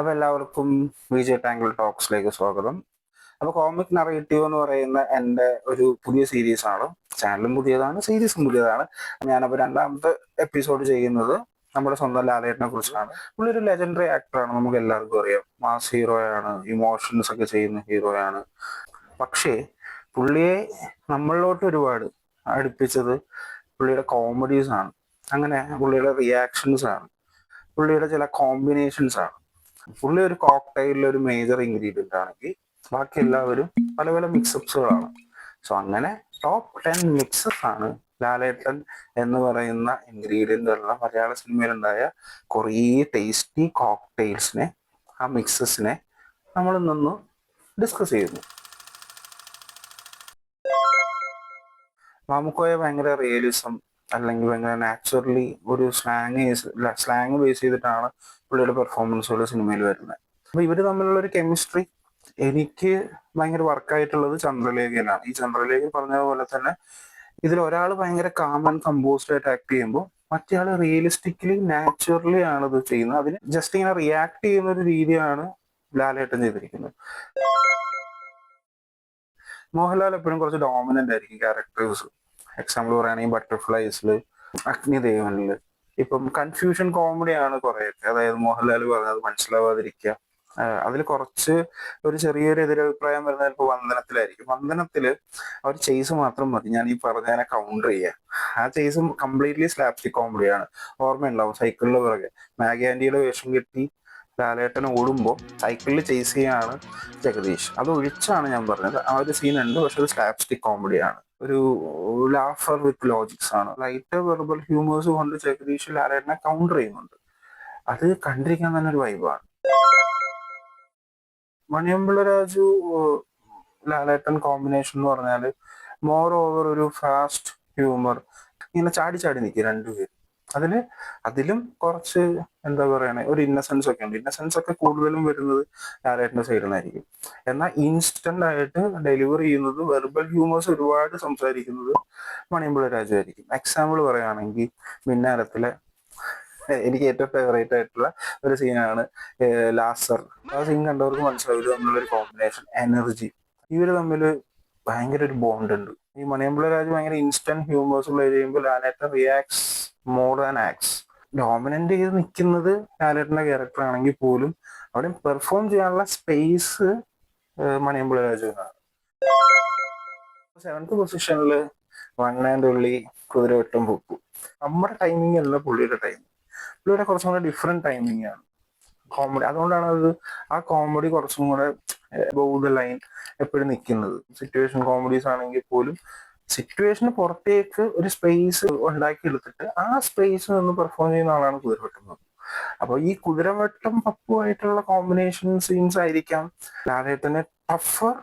അപ്പോൾ എല്ലാവർക്കും V J tangle ടോക്സിലേക്ക് സ്വാഗതം. അപ്പോൾ കോമിക് നറേറ്റീവ് എന്ന് പറയുന്ന എന്റെ ഒരു പുതിയ സീരീസ് ആണ് ചാനലും പുതിയതാണ് സീരീസും പുതിയതാണ്. ഞാനപ്പോൾ രണ്ടാമത്തെ എപ്പിസോഡ് ചെയ്യുന്നത് നമ്മുടെ സ്വന്തം ലാലേട്ടനെ കുറിച്ചാണ്. ഒരു ലെജൻഡറി ആക്ടറാണ് നമുക്ക് എല്ലാവർക്കും അറിയാം. മാസ് ഹീറോയാണ് ഇമോഷൻസ് ഒക്കെ ചെയ്യുന്ന ഹീറോയാണ്. പക്ഷേ പുള്ളിയെ നമ്മളിലോട്ട് ഒരുപാട് അടുപ്പിച്ചത് പുള്ളിയുടെ കോമഡീസ് ആണ് അങ്ങനെ പുള്ളിയുടെ റിയാക്ഷൻസ് ആണ്. പുള്ളിയുടെ ചില കോമ്പിനേഷൻസ് ആണ്. പുള്ളി ഒരു കോക്ടൈലിൽ ഒരു മേജർ ഇൻഗ്രീഡിയന്റ് ആണെങ്കിൽ ബാക്കി എല്ലാവരും പല പല മിക്സപ്സുകളാണ് സോ അങ്ങനെ ടോപ്പ് ടെൻ മിക്സസ് ആണ് ലാലേട്ടൻ എന്ന് പറയുന്ന ഇൻഗ്രീഡിയന്റ് ഉള്ള മലയാള സിനിമയിലുണ്ടായ കുറേ ടേസ്റ്റി കോക്ടെയിൽസിനെ ആ മിക്സസിനെ നമ്മൾ നിന്ന് ഡിസ്കസ് ചെയ്യുന്നു. മാമുക്കോയെ ഭയങ്കര റിയലിസം അല്ലെങ്കിൽ ഭയങ്കര നാച്ചുറലി ഒരു സ്ലാങ് സ്ലാങ് ബേസ് ചെയ്തിട്ടാണ് പുള്ളിയുടെ പെർഫോമൻസുകൾ സിനിമയിൽ വരുന്നത്. അപ്പൊ ഇവർ തമ്മിലുള്ള ഒരു കെമിസ്ട്രി എനിക്ക് ഭയങ്കര വർക്കായിട്ടുള്ളത് ചന്ദ്രലേഖയിലാണ്. ഈ ചന്ദ്രലേഖയിൽ പറഞ്ഞ പോലെ തന്നെ ഇതിൽ ഒരാൾ ഭയങ്കര കാമൺ കമ്പോസ്ഡ് ആയിട്ട് ആക്ട് ചെയ്യുമ്പോൾ മറ്റേ ആൾ റിയലിസ്റ്റിക്കലി നാച്ചുറലി ആണ് ഇത് ചെയ്യുന്നത്. അതിന് ജസ്റ്റ് ഇങ്ങനെ റിയാക്ട് ചെയ്യുന്ന ഒരു രീതിയാണ് ലാലേട്ടൻ ചെയ്തിരിക്കുന്നത്. മോഹൻലാൽ എപ്പോഴും കുറച്ച് ഡോമിനന്റ് ആയിരിക്കും ക്യാരക്ടേഴ്സ് എക്സാമ്പിൾ പറയുകയാണെങ്കിൽ ബട്ടർഫ്ലൈസിൽ അഗ്നിദേവനിൽ ഇപ്പം കൺഫ്യൂഷൻ കോമഡിയാണ് കുറേയൊക്കെ. അതായത് മോഹൻലാൽ പറഞ്ഞത് മനസ്സിലാവാതിരിക്കുക. അതിൽ കുറച്ച് ഒരു ചെറിയൊരു എതിരഭിപ്രായം വരുന്നത് ചിലപ്പോൾ വന്ദനത്തിലായിരിക്കും. വന്ദനത്തിൽ അവർ ചെയ്സ് മാത്രം മതി. ഞാൻ ഈ പറഞ്ഞതിനെ കൗണ്ടർ ചെയ്യുക ആ ചെയ്സ് കംപ്ലീറ്റ്ലി സ്ലാപ്സ്റ്റിക് കോമഡിയാണ് ഓർമ്മയുണ്ടാവും സൈക്കിളിൽ പിറകെ. മാഗി ആന്റിയുടെ വേഷം കെട്ടി ലാലേട്ടൻ ഓടുമ്പോൾ സൈക്കിളിൽ ചെയ്സ് ചെയ്യാണ് ജഗദീഷ്. അത് ഒഴിച്ചാണ് ഞാൻ പറഞ്ഞത്. ആ ഒരു സീൻ ഉണ്ട് പക്ഷെ അത് സ്ലാപ്സ്റ്റിക് കോമഡിയാണ് ഒരു ലാഫർ വിത്ത് ലോജിക്സ് ആണ്. ലൈറ്റ് വെർബൽ ഹ്യൂമേഴ്സ് കൊണ്ട് ജഗദീഷ് ലാലേട്ടനെ കൗണ്ടർ ചെയ്യുന്നുണ്ട്. അത് കണ്ടിരിക്കാൻ തന്നെ ഒരു വൈബാണ് മണിയമ്പിള്ള രാജു ലാലേട്ടൻ കോമ്പിനേഷൻ എന്ന് പറഞ്ഞാൽ മോർ ഓവർ ഒരു ഫാസ്റ്റ് ഹ്യൂമർ ഇങ്ങനെ ചാടി ചാടി നിൽക്കും രണ്ടുപേരും. അതിൽ അതിലും കുറച്ച് എന്താ പറയണേ ഒരു ഇന്നസെൻസ് ഒക്കെ ഉണ്ട്. ഇന്നസെൻസ് ഒക്കെ കൂടുതലും വരുന്നത് ലാലേട്ടന്റെ സൈഡിൽ നിന്നായിരിക്കും എന്നാൽ ഇൻസ്റ്റന്റ് ആയിട്ട് ഡെലിവർ ചെയ്യുന്നത് വെർബൽ ഹ്യൂമേഴ്സ് ഒരുപാട് സംസാരിക്കുന്നത് മണിയമ്പിള്ള രാജു ആയിരിക്കും. എക്സാമ്പിൾ പറയുകയാണെങ്കിൽ മിന്നാരത്തിലെ എനിക്ക് ഏറ്റവും ഫേവറേറ്റ് ആയിട്ടുള്ള ഒരു സീനാണ് ലാസർ. ആ സീൻ കണ്ടവർക്ക് മനസ്സിലാവില്ല തമ്മിലുള്ള ഒരു കോമ്പിനേഷൻ എനർജി ഇവർ തമ്മിൽ ഭയങ്കര ഒരു ബോണ്ട് ഉണ്ട്. ഈ മണിയമ്പിള്ള രാജ് ഭയങ്കര ഇൻസ്റ്റന്റ് ഹ്യൂമേഴ്സ് ഉള്ള കഴിയുമ്പോൾ Lalettan reacts more than acts dominant ചെയ്ത് നിൽക്കുന്നത് ലാലേട്ടന്റെ ക്യാരക്ടർ ആണെങ്കിൽ പോലും അവിടെ പെർഫോം ചെയ്യാനുള്ള സ്പേസ് മണിയമ്പിള്ള രാജുവിനാണ് സെവൻത് പൊസിഷനിൽ വണ്ണാന്റെ ഉള്ളി കുതിരവട്ടം പൊക്കു. നമ്മുടെ ടൈമിംഗ് അല്ല പുള്ളിയുടെ ടൈമിംഗ് പുള്ളിയുടെ കുറച്ചും കൂടെ ഡിഫറെന്റ് ടൈമിംഗ് ആണ്. കോമഡി അതുകൊണ്ടാണ് അത് ആ കോമഡി കുറച്ചും കൂടെ ബൗദ്ധ ലൈൻ എപ്പോഴും നിൽക്കുന്നത് സിറ്റുവേഷൻ കോമഡീസ് ആണെങ്കിൽ പോലും സിറ്റുവേഷന് പുറത്തേക്ക് ഒരു സ്പേസ് ഉണ്ടാക്കി എടുത്തിട്ട് ആ സ്പേസിൽ നിന്ന് പെർഫോം ചെയ്യുന്ന ആളാണ് കുതിരവട്ടം അപ്പൊ ഈ കുതിരവട്ടം പപ്പുമായിട്ടുള്ള കോമ്പിനേഷൻ സീൻസ് ആയിരിക്കാം. ലാലേട്ടനെ ടഫർ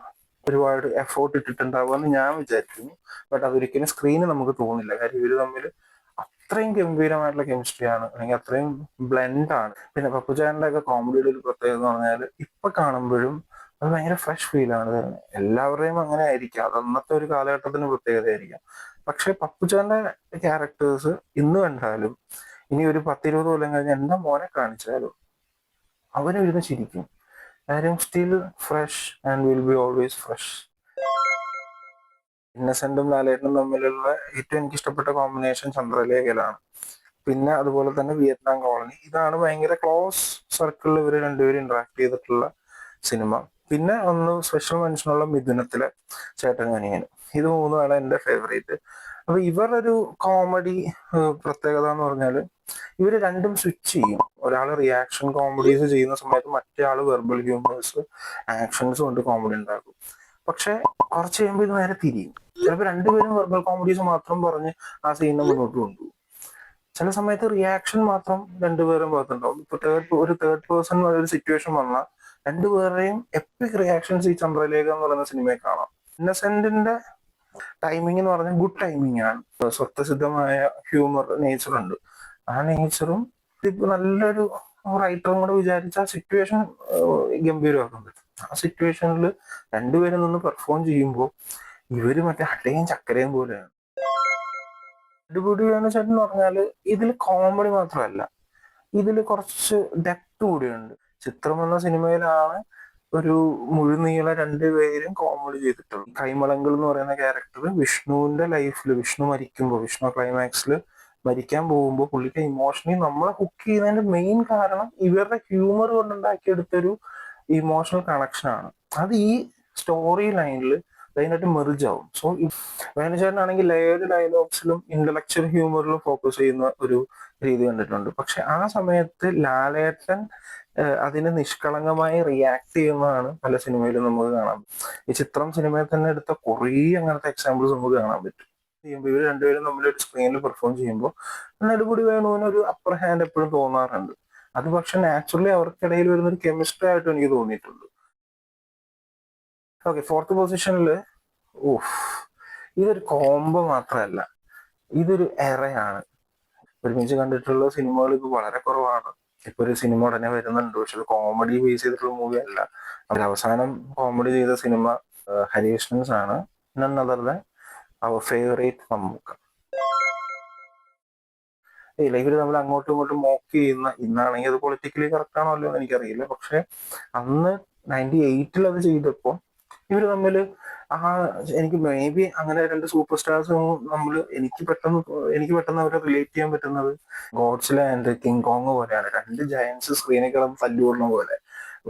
ഒരുപാട് എഫോർട്ട് ഇട്ടിട്ടുണ്ടാവുക എന്ന് ഞാൻ വിചാരിക്കുന്നു. ബട്ട് അതൊരിക്കലും സ്ക്രീനിൽ നമുക്ക് തോന്നില്ല. കാര്യം ഇവർ തമ്മിൽ അത്രയും ഗംഭീരമായിട്ടുള്ള കെമിസ്ട്രിയാണ് അല്ലെങ്കിൽ അത്രയും ബ്ലെൻഡ് ആണ്. പിന്നെ പപ്പുചാരന്റെ ഒക്കെ കോമഡിയുടെ ഒരു പ്രത്യേകത എന്ന് പറഞ്ഞാൽ ഇപ്പൊ കാണുമ്പോഴും അത് ഭയങ്കര ഫ്രഷ് ഫീൽ ആണ്. തരുന്നത് എല്ലാവരുടെയും അങ്ങനെ ആയിരിക്കാം. അത് അന്നത്തെ ഒരു കാലഘട്ടത്തിന് പ്രത്യേകതയായിരിക്കാം. പക്ഷെ പപ്പുച്ചാന്റെ ക്യാരക്ടേഴ്സ് ഇന്ന് കണ്ടാലും ഇനി ഒരു പത്തിരുപത് കൊല്ലം കഴിഞ്ഞ് എന്റെ മോനെ കാണിച്ചാലും അവനിരുന്ന് ചിരിക്കും. കാര്യം still fresh and will be always fresh ഇന്നസെന്റും ലാലേട്ടനും തമ്മിലുള്ള ഏറ്റവും എനിക്ക് ഇഷ്ടപ്പെട്ട കോമ്പിനേഷൻ ചന്ദ്രലേഖയിലാണ് പിന്നെ അതുപോലെ തന്നെ വിയറ്റ്നാം കോളനി. ഇതാണ് ഭയങ്കര ക്ലോസ് സർക്കിളിൽ ഇവർ രണ്ടുപേരും ഇന്ററാക്ട് ചെയ്തിട്ടുള്ള സിനിമ പിന്നെ ഒന്ന് സ്പെഷ്യൽ മെൻഷനുള്ള മിഥുനത്തിലെ ചേട്ടൻ കനിയനും ഇത് മൂന്നുമാണ് എന്റെ ഫേവറേറ്റ് അപ്പൊ ഒരു കോമഡി പ്രത്യേകത എന്ന് പറഞ്ഞാൽ ഇവർ രണ്ടും സ്വിച്ച് ചെയ്യും. ഒരാൾ റിയാക്ഷൻ കോമഡീസ് ചെയ്യുന്ന സമയത്ത് മറ്റേ ആൾ വെർബൽ ഹ്യൂമേഴ്സ് ആക്ഷൻസ് കൊണ്ട് കോമഡി ഉണ്ടാക്കും. പക്ഷെ കുറച്ച് കഴിയുമ്പോൾ ഇത് നേരെ തിരിയും. ചിലപ്പോൾ രണ്ടുപേരും വെർബൽ കോമഡീസ് മാത്രം പറഞ്ഞ് ആ സീനിനെ മുന്നോട്ട് കൊണ്ടുപോകും. ചില സമയത്ത് റിയാക്ഷൻ മാത്രം രണ്ടുപേരും ഭാഗത്തുണ്ടാവും. ഇപ്പൊ തേർഡ് ഒരു തേർഡ് പേഴ്സൺ ഒരു സിറ്റുവേഷൻ വന്നാൽ രണ്ടുപേരുടെയും എപ്പിക് റിയാക്ഷൻസ് ഈ ചന്ദ്രലേഖ എന്ന് പറയുന്ന സിനിമയെ കാണാം. ഇന്നസെന്റിന്റെ ടൈമിംഗ് എന്ന് പറഞ്ഞാൽ ഗുഡ് ടൈമിംഗ് ആണ്. സ്വത്തസിദ്ധമായ ഹ്യൂമർ നേച്ചർ ഉണ്ട്. ആ നേച്ചറും ഇപ്പൊ നല്ലൊരു റൈറ്ററും കൂടെ വിചാരിച്ച ആ സിറ്റുവേഷൻ ഗംഭീരമാക്കാൻ പറ്റും. ആ സിറ്റുവേഷനിൽ രണ്ടുപേരും നിന്ന് പെർഫോം ചെയ്യുമ്പോൾ ഇവർ മറ്റേ അട്ടയും ചക്കരയും പോലെയാണ്. അടിപൊളി ചേട്ടൻ എന്ന് പറഞ്ഞാൽ ഇതിൽ കോമഡി മാത്രമല്ല. ഇതിൽ കുറച്ച് ഡെപ്ത് കൂടിയുണ്ട്. ചിത്രം എന്ന സിനിമയിലാണ് ഒരു മുഴുനീള രണ്ടുപേരും കോമഡി ചെയ്തിട്ടുള്ളത്. കൈമളങ്കൾ എന്ന് പറയുന്ന ക്യാരക്ടർ വിഷ്ണുവിന്റെ ലൈഫിൽ വിഷ്ണു മരിക്കുമ്പോൾ വിഷ്ണു ക്ലൈമാക്സിൽ മരിക്കാൻ പോകുമ്പോൾ പുള്ളിക്ക് ഇമോഷണലി നമ്മളെ ഹുക്ക് ചെയ്യുന്നതിന്റെ മെയിൻ കാരണം ഇവരുടെ ഹ്യൂമർ കൊണ്ടുണ്ടാക്കിയെടുത്തൊരു ഇമോഷണൽ കണക്ഷനാണ് അത് ഈ സ്റ്റോറി ലൈനിൽ അതിനായിട്ട് മെറിജ് ആവും. സോ വേണുചേട്ടനാണെങ്കിൽ ലേഡ് ഡയലോഗ്സിലും ഇന്റലക്ച്വൽ ഹ്യൂമറിലും ഫോക്കസ് ചെയ്യുന്ന ഒരു രീതി കണ്ടിട്ടുണ്ട്. പക്ഷെ ആ സമയത്ത് ലാലേട്ടൻ അതിന് നിഷ്കളങ്കമായി റിയാക്ട് ചെയ്യുന്നതാണ് പല സിനിമയിലും നമുക്ക് കാണാം ഈ ചിത്രം സിനിമയിൽ തന്നെ എടുത്ത കുറേ അങ്ങനത്തെ എക്സാമ്പിൾസ് നമുക്ക് കാണാൻ പറ്റും. ചെയ്യുമ്പോൾ ഇവർ രണ്ടുപേരും തമ്മിൽ ഒരു സ്ക്രീനിൽ പെർഫോം ചെയ്യുമ്പോൾ നടുപടി വേണുവിന് ഒരു അപ്പർ ഹാൻഡ് എപ്പോഴും തോന്നാറുണ്ട്. അത് പക്ഷെ നാച്ചുറലി അവർക്കിടയിൽ വരുന്ന ഒരു കെമിസ്ട്രി ആയിട്ട് എനിക്ക് തോന്നിയിട്ടുണ്ട്. ഓക്കെ ഫോർത്ത് പൊസിഷനിൽ ഓഫ് ഇതൊരു കോംബോ മാത്രമല്ല. ഇതൊരു എറയാണ്. ഒരുമിച്ച് കണ്ടിട്ടുള്ള സിനിമകൾ ഇപ്പൊ വളരെ കുറവാണ്. ഇപ്പൊ ഒരു സിനിമ ഉടനെ വരുന്നുണ്ട്. പക്ഷെ കോമഡി ബേസ് ചെയ്തിട്ടുള്ള മൂവി അല്ല. അവസാനം കോമഡി ചെയ്ത സിനിമ ഹരികൃഷ്ണൻസ് ആണ്. None our favourite Mammukka. ഇല്ല ഇവർ നമ്മൾ അങ്ങോട്ടും ഇങ്ങോട്ടും മോക്ക് ചെയ്യുന്ന ഇന്നാണെങ്കിൽ അത് പൊളിറ്റിക്കലി കറക്റ്റ് ആണോ അല്ലയോ എന്ന് എനിക്കറിയില്ല. പക്ഷെ അന്ന് നയന്റി എയ്റ്റിൽ അത് ചെയ്തപ്പോൾ ഇവർ തമ്മിൽ ആ എനിക്ക് മേ ബി അങ്ങനെ രണ്ട് സൂപ്പർ സ്റ്റാർസ് നമ്മൾ എനിക്ക് പെട്ടെന്ന് എനിക്ക് പെട്ടെന്ന് അവരെ റിലേറ്റ് ചെയ്യാൻ പറ്റുന്നത് ഗോഡ്സ് ആൻഡ് കിങ് കോങ് പോലെയാണ്. രണ്ട് ജയൻസ് സ്ക്രീനിൽ കിടന്ന് തല്ലുകൊള്ളുന്ന പോലെ.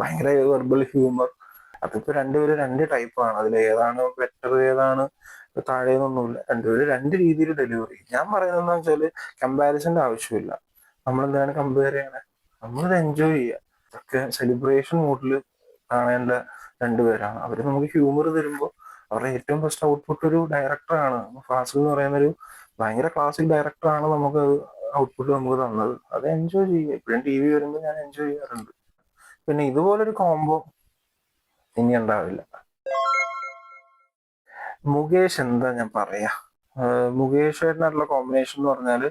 ഭയങ്കര വെർബൽ ഹ്യൂമർ അതിപ്പോ രണ്ടുപേരും രണ്ട് ടൈപ്പാണ് അതിൽ ഏതാണ് ബെറ്റർ ഏതാണ് താഴേന്നൊന്നുമില്ല. രണ്ടുപേരും രണ്ട് രീതിയിൽ ഡെലിവറി ഞാൻ പറയുന്നത് വെച്ചാൽ കമ്പാരിസന്റെ ആവശ്യമില്ല. നമ്മൾ എന്താണ് കമ്പയർ ചെയ്യണേ? നമ്മളിത് എൻജോയ് ചെയ്യുക. സെലിബ്രേഷൻ മൂഡിൽ കാണേണ്ട രണ്ടുപേരാണ്. അവർ നമുക്ക് ഹ്യൂമർ തരുമ്പോൾ അവരുടെ ഏറ്റവും ബെസ്റ്റ് ഔട്ട്പുട്ട് ഒരു ഡയറക്ടറാണ് ഫാസിൽ എന്ന് പറയുന്ന ഒരു ഭയങ്കര ക്ലാസിക് ഡയറക്ടറാണ് നമുക്ക് ഔട്ട്പുട്ട് നമുക്ക് തന്നത്. അത് എൻജോയ് ചെയ്യുക. എപ്പോഴും ടി വി വരുമ്പോൾ ഞാൻ എൻജോയ് ചെയ്യാറുണ്ട്. പിന്നെ ഇതുപോലൊരു കോംബോ ഇനി ഉണ്ടാവില്ല. മുകേഷ് എന്താ ഞാൻ പറയാ? മുകേഷായിട്ടുള്ള കോമ്പിനേഷൻ എന്ന് പറഞ്ഞാൽ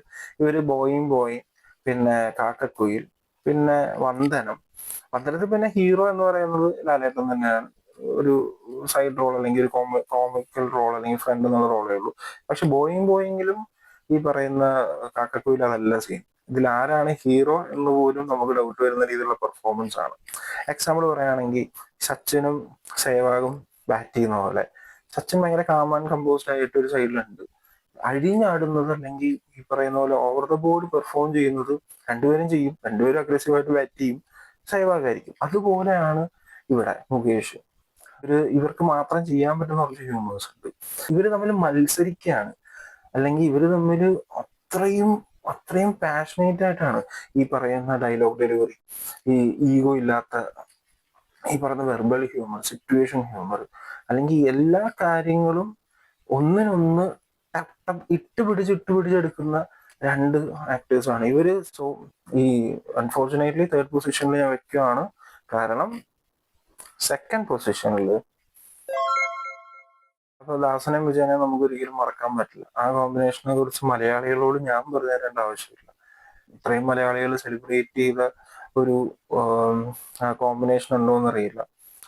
ഇവർ ബോയും ബോയും പിന്നെ കാക്കക്കുയിൽ പിന്നെ വന്ദനം. വന്ദനത്തിൽ പിന്നെ ഹീറോ എന്ന് പറയുന്നത് ലാലേട്ടൻ തന്നെയാണ്. ഒരു സൈഡ് റോൾ അല്ലെങ്കിൽ ഒരു കോമിക്കൽ റോൾ അല്ലെങ്കിൽ ഫ്രണ്ട് എന്നുള്ള റോളേ ഉള്ളൂ. പക്ഷെ ബോയിങ് ബോയിങ്ങിലും ഈ പറയുന്ന കാക്കക്കുയിൽ അതല്ല സീൻ ഇതിൽ ആരാണ് ഹീറോ എന്ന് പോലും നമുക്ക് ഡൗട്ട് വരുന്ന രീതിയിലുള്ള പെർഫോമൻസ് ആണ്. എക്സാമ്പിൾ പറയുകയാണെങ്കിൽ സച്ചിനും സേവാഗും ബാറ്റ് ചെയ്യുന്ന പോലെ. സച്ചിൻ ഭയങ്കര കാമൻ കമ്പോസ്ഡ് ആയിട്ട് ഒരു സൈഡിലുണ്ട് അഴിഞ്ഞാടുന്നത് അല്ലെങ്കിൽ ഈ പറയുന്ന പോലെ ഓവർ ദ ബോർഡ് പെർഫോം ചെയ്യുന്നത് രണ്ടുപേരും ചെയ്യും. രണ്ടുപേരും അഗ്രസീവായിട്ട് ബാറ്റ് ചെയ്യും. സേവാഗായിരിക്കും അതുപോലെയാണ് ഇവിടെ മുകേഷ്. ഇവർ ഇവർക്ക് മാത്രം ചെയ്യാൻ പറ്റുന്ന കുറച്ച് ഹ്യൂമേഴ്സ് ഉണ്ട്. ഇവർ തമ്മിൽ മത്സരിക്കുകയാണ് അല്ലെങ്കിൽ ഇവർ തമ്മിൽ അത്രയും അത്രയും പാഷനേറ്റ് ആയിട്ടാണ് ഈ പറയുന്ന ഡയലോഗ് ഡെലിവറി ഈ ഈഗോ ഇല്ലാത്ത ഈ പറയുന്ന വെർബൽ ഹ്യൂമർ സിറ്റുവേഷൻ ഹ്യൂമർ അല്ലെങ്കിൽ എല്ലാ കാര്യങ്ങളും ഒന്നിനൊന്ന് ടപ് ടപ് ഇട്ട് പിടിച്ച് ഇട്ട് പിടിച്ചെടുക്കുന്ന രണ്ട് ആക്ടേഴ്സാണ് ഇവർ സോ ഈ അൺഫോർച്ചുനേറ്റ്ലി തേർഡ് പൊസിഷനിൽ ഞാൻ വെക്കുകയാണ് കാരണം സെക്കൻഡ് പൊസിഷനിൽ അപ്പൊ ദാസനെയും വിജയനെ നമുക്ക് ഒരിക്കലും മറക്കാൻ പറ്റില്ല. ആ കോമ്പിനേഷനെ കുറിച്ച് മലയാളികളോട് ഞാൻ പറഞ്ഞു തരേണ്ട ആവശ്യമില്ല. ഇത്രയും മലയാളികൾ സെലിബ്രേറ്റ് ചെയ്ത ഒരു കോമ്പിനേഷൻ ഉണ്ടോ എന്നറിയില്ല.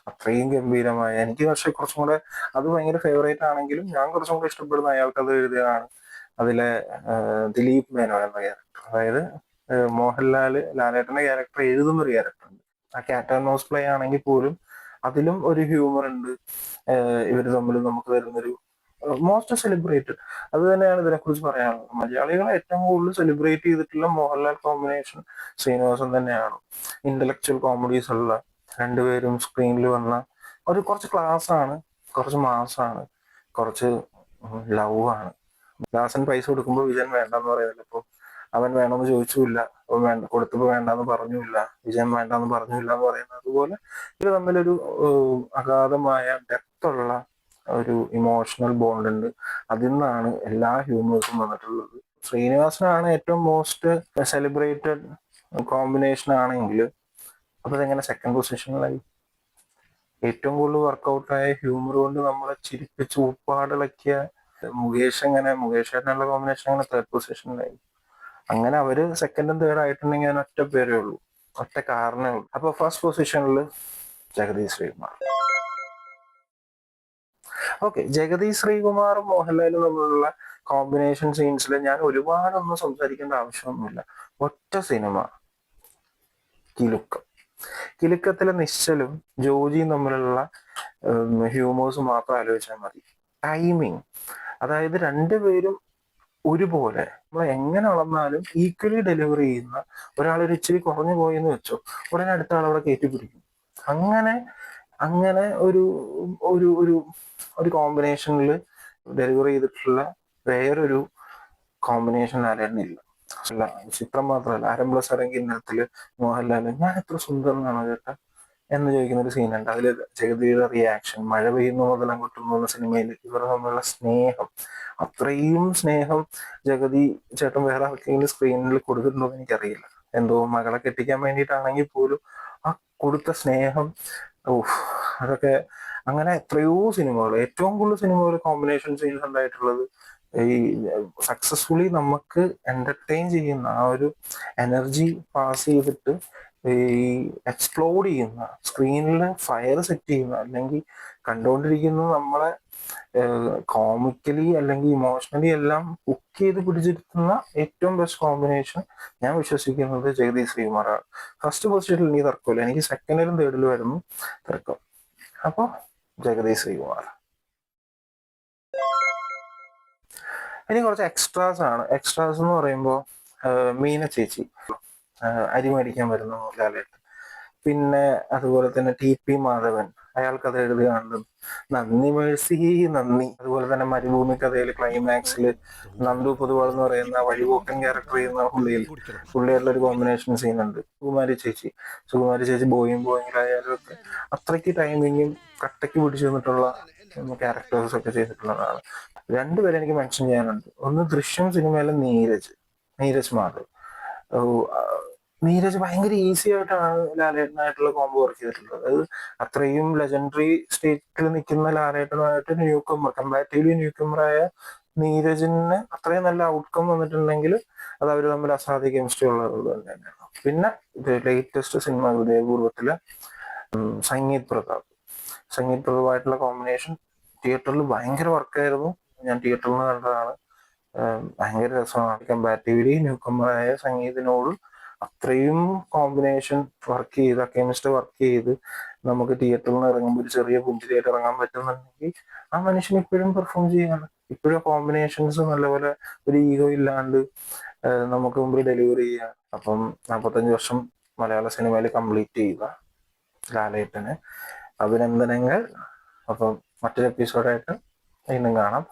അത്രയും ഗംഭീരമായ എനിക്ക് പക്ഷെ കുറച്ചും കൂടെ അത് ഭയങ്കര ഫേവറേറ്റ് ആണെങ്കിലും ഞാൻ കുറച്ചും കൂടെ ഇഷ്ടപ്പെടുന്ന അയാൾക്ക് അത് എഴുതിയതാണ്. അതിലെ ദിലീപ് മേനോൻ എന്ന ക്യാരക്ടർ അതായത് മോഹൻലാൽ ലാലേട്ടന്റെ ക്യാരക്ടർ എഴുതുന്ന ഒരു ക്യാരക്ടർ ഉണ്ട്. ആ കാറ്റാനോസ് പ്ലേ ആണെങ്കിൽ പോലും അതിലും ഒരു ഹ്യൂമർ ഉണ്ട്. ഇവർ തമ്മിൽ നമുക്ക് തരുന്നൊരു മോസ്റ്റ് സെലിബ്രേറ്റ് അത് തന്നെയാണ് ഇതിനെക്കുറിച്ച് പറയാനുള്ളത്. മലയാളികളെ ഏറ്റവും കൂടുതൽ സെലിബ്രേറ്റ് ചെയ്തിട്ടുള്ള മോഹൻലാൽ കോമ്പിനേഷൻ ശ്രീനിവാസൻ തന്നെയാണ്. ഇന്റലക്ച്വൽ കോമഡീസ് ഉള്ള രണ്ടുപേരും സ്ക്രീനിൽ വന്ന ഒരു കുറച്ച് ക്ലാസ് ആണ് കുറച്ച് മാസാണ് കുറച്ച് ലവ് ആണ്. ദാസൻ പൈസ കൊടുക്കുമ്പോൾ വിജയൻ വേണ്ടെന്ന് പറയുന്നില്ല ഇപ്പൊ അവൻ വേണമെന്ന് ചോദിച്ചില്ല അവൻ വേണ്ടെന്ന് പറഞ്ഞില്ല വിജയൻ വേണ്ടെന്ന് പറഞ്ഞില്ല എന്ന് പറയുന്നത് അതുപോലെ ഇത് തമ്മിലൊരു അഗാധമായ ഡെപ്ത് ഉള്ള ഒരു ഇമോഷണൽ ബോണ്ട് ഉണ്ട്. അതിൽ നിന്നാണ് എല്ലാ ഹ്യൂമേഴ്സും വന്നിട്ടുള്ളത്. ശ്രീനിവാസനാണ് ഏറ്റവും മോസ്റ്റ് സെലിബ്രേറ്റഡ് കോമ്പിനേഷൻ ആണെങ്കിൽ അപ്പൊ ഇതെങ്ങനെ സെക്കൻഡ് പൊസിഷനിലായി ഏറ്റവും കൂടുതൽ വർക്കൗട്ടായ ഹ്യൂമർ കൊണ്ട് നമ്മളെ ചിരിപ്പിച്ച് ഉപ്പാടിളക്കിയ മുകേഷ് അങ്ങനെ മുകേഷ് ആയിട്ടുള്ള കോമ്പിനേഷൻ അങ്ങനെ തേർഡ് പൊസിഷനിലായി അങ്ങനെ അവർ സെക്കൻഡും തേർഡ് ആയിട്ടുണ്ടെങ്കിൽ അതിന് ഒറ്റ പേരേ ഉള്ളൂ. ഒറ്റ കാരണേ ഉള്ളൂ. അപ്പൊ ഫസ്റ്റ് പൊസിഷനിൽ ജഗദീഷ് ശ്രീകുമാർ. ഓക്കെ ജഗദീഷ് ശ്രീകുമാറും മോഹൻലാലും തമ്മിലുള്ള കോമ്പിനേഷൻ സീൻസിൽ ഞാൻ ഒരുപാടൊന്നും സംസാരിക്കേണ്ട ആവശ്യമൊന്നുമില്ല. ഒറ്റ സിനിമ കിലുക്കം. കിലുക്കത്തിലെ നിശ്ചലും ജോജിയും തമ്മിലുള്ള ഹ്യൂമേഴ്സ് മാത്രം ആലോചിച്ചാൽ മതി. ടൈമിങ് അതായത് രണ്ടുപേരും ഒരുപോലെ. നമ്മൾ എങ്ങനെ അളന്നാലും ഈക്വലി ഡെലിവറി ചെയ്യുന്ന ഒരാൾ ഒരു ഇച്ചിരി കുറഞ്ഞു പോയെന്ന് വെച്ചോ ഉടനെ അടുത്ത ആൾ അവിടെ കയറ്റി പിടിക്കും. അങ്ങനെ അങ്ങനെ ഒരു ഒരു ഒരു ഒരു കോമ്പിനേഷനിൽ ഡെലിവറി ചെയ്തിട്ടുള്ള വേറൊരു കോമ്പിനേഷൻ ആരായിരുന്നില്ല. അല്ല ചിത്രം മാത്രമല്ല ആരംഭ പ്ലസ് അരങ്കിൽ ഇന്നത്തിൽ മോഹൻലാൽ ഞാൻ എത്ര സുന്ദരനാണോ ചേട്ടാ എന്ന് ചോദിക്കുന്ന ഒരു സീനുണ്ട് അതിൽ ജഗതിയുടെ റിയാക്ഷൻ മഴ പെയ്യുന്നു മുതൽ അങ്ങോട്ടും പോകുന്ന സിനിമയിൽ ഇവർ തമ്മിലുള്ള സ്നേഹം. അത്രയും സ്നേഹം ജഗതി ചേട്ടൻ വേറെ ആർക്കെങ്കിലും സ്ക്രീനിൽ കൊടുത്തിട്ടുണ്ടോ എന്ന് എനിക്കറിയില്ല. എന്തോ മകളെ കെട്ടിക്കാൻ വേണ്ടിയിട്ടാണെങ്കിൽ പോലും ആ കൊടുത്ത സ്നേഹം ഓഹ് അതൊക്കെ അങ്ങനെ എത്രയോ സിനിമകൾ ഏറ്റവും കൂടുതൽ സിനിമകൾ കോമ്പിനേഷൻ സീൻസ് ഉണ്ടായിട്ടുള്ളത് ഈ സക്സസ്ഫുള്ളി നമുക്ക് എന്റർടൈൻ ചെയ്യുന്ന ആ ഒരു എനർജി പാസ് ചെയ്തിട്ട് ഈ എക്സ്പ്ലോഡ് ചെയ്യുന്ന സ്ക്രീനിൽ ഫയർ സെറ്റ് ചെയ്യുന്ന അല്ലെങ്കിൽ കണ്ടുകൊണ്ടിരിക്കുന്ന നമ്മളെ കോമിക്കലി അല്ലെങ്കിൽ ഇമോഷണലി എല്ലാം കുക്ക് ചെയ്ത് പിടിച്ചിരുത്തുന്ന ഏറ്റവും ബെസ്റ്റ് കോമ്പിനേഷൻ ഞാൻ വിശ്വസിക്കുന്നത് ജഗതി ശ്രീകുമാറാണ്. ഫസ്റ്റ് പൊസിഷനിൽ നീ തർക്കമില്ല. എനിക്ക് സെക്കൻഡിലും തേർഡിലും ആയിരുന്നു തർക്കം. അപ്പോൾ ജഗതി ശ്രീകുമാർ. ഇനി കുറച്ച് എക്സ്ട്രാസ് ആണ്. എക്സ്ട്രാസ് എന്ന് പറയുമ്പോൾ മീന ചേച്ചി. അരി മേടിക്കാൻ വരുന്ന ലാലേട്ടൻ പിന്നെ അതുപോലെ തന്നെ ടി പി മാധവൻ അയാൾ കഥ എഴുതുകയാണെന്നും നന്ദി മേഴ്സി നന്ദി. അതുപോലെ തന്നെ മരുഭൂമി കഥയിൽ ക്ലൈമാക്സിൽ നന്ദു പൊതുവാൾ എന്ന് പറയുന്ന വഴിപോക്കൻ ക്യാരക്ടർ ചെയ്യുന്ന പുള്ളിയിൽ പുള്ളിയായിട്ടുള്ള ഒരു കോമ്പിനേഷൻ സീൻ ഉണ്ട്. സുകുമാരി ചേച്ചി. സുകുമാരി ചേച്ചി ബോയിങ് ബോയിങ്ങിലായാലും ഒക്കെ അത്രയ്ക്ക് ടൈമിങ്ങും കട്ടയ്ക്ക് പിടിച്ചു നിന്നിട്ടുള്ള ക്യാരക്ടേഴ്സ് ഒക്കെ ചെയ്തിട്ടുള്ളതാണ്. രണ്ടുപേരെ എനിക്ക് മെൻഷൻ ചെയ്യാനുണ്ട്. ഒന്ന് ദൃശ്യം സിനിമയിലെ നീരജ്. നീരജ് മാധവ്. നീരജ് ഭയങ്കര ഈസി ആയിട്ടാണ് ലാലേട്ടനായിട്ടുള്ള കോംബോ വർക്ക് ചെയ്തിട്ടുള്ളത്. അത് അത്രയും ലെജൻഡറി സ്റ്റേറ്റിൽ നിൽക്കുന്ന ലാലേട്ടനുമായിട്ട് ന്യൂ കമ്മർ കമ്പാരിറ്റീവ്ലി ന്യൂ കമ്മറായ നീരജിന് അത്രയും നല്ല ഔട്ട്കം വന്നിട്ടുണ്ടെങ്കിൽ അത് അവർ തമ്മിൽ അസാധ്യ കെമിസ്ട്രി ഉള്ളത് തന്നെയാണ്. പിന്നെ ലേറ്റസ്റ്റ് സിനിമ ഹൃദയപൂർവത്തിലെ സംഗീത് പ്രതാപ്. സംഗീത് പ്രതാപായിട്ടുള്ള കോമ്പിനേഷൻ തിയേറ്ററിൽ ഭയങ്കര വർക്കായിരുന്നു ഞാൻ തിയേറ്ററിൽ നിന്ന് കണ്ടതാണ്. ഭയങ്കര രസമാണ്. കമ്പാരിറ്റീവ്ലി ന്യൂ കമ്മറായ സംഗീതിനോട് അത്രയും കോമ്പിനേഷൻ വർക്ക് ചെയ്ത് കെമിസ്റ്റ് വർക്ക് ചെയ്ത് നമുക്ക് തിയേറ്ററിൽ നിന്ന് ഇറങ്ങുമ്പോൾ ഒരു ചെറിയ പുഞ്ചിരിയായിട്ട് ഇറങ്ങാൻ പറ്റുന്നുണ്ടെങ്കിൽ ആ മനുഷ്യൻ ഇപ്പോഴും പെർഫോം ചെയ്യാണ് ഇപ്പോഴും കോമ്പിനേഷൻസ് നല്ലപോലെ ഒരു ഈഗോ ഇല്ലാണ്ട് നമുക്ക് മുമ്പിൽ ഡെലിവറി ചെയ്യാം അപ്പം നാൽപ്പത്തഞ്ച് വർഷം മലയാള സിനിമയിൽ കംപ്ലീറ്റ് ചെയ്യുക ലാലേട്ടന് അഭിനന്ദനങ്ങൾ. അപ്പം മറ്റൊരു എപ്പിസോഡായിട്ട് വീണ്ടും കാണാം.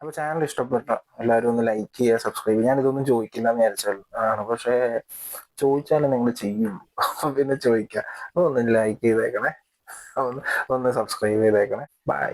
അപ്പൊ ചാനൽ ഇഷ്ടപ്പെട്ട. എല്ലാവരും ഒന്ന് ലൈക്ക് ചെയ്യുക സബ്സ്ക്രൈബ് ഞാൻ ഇതൊന്നും ചോദിക്കില്ല എന്ന് വിചാരിച്ചാൽ ആണ്. പക്ഷേ ചോദിച്ചാലും നിങ്ങൾ ചെയ്യും. പിന്നെ ചോദിക്കാം. അപ്പൊ ഒന്ന് ലൈക്ക് ചെയ്തേക്കണേ. ഒന്ന് ഒന്ന് സബ്സ്ക്രൈബ് ചെയ്തേക്കണേ. ബൈ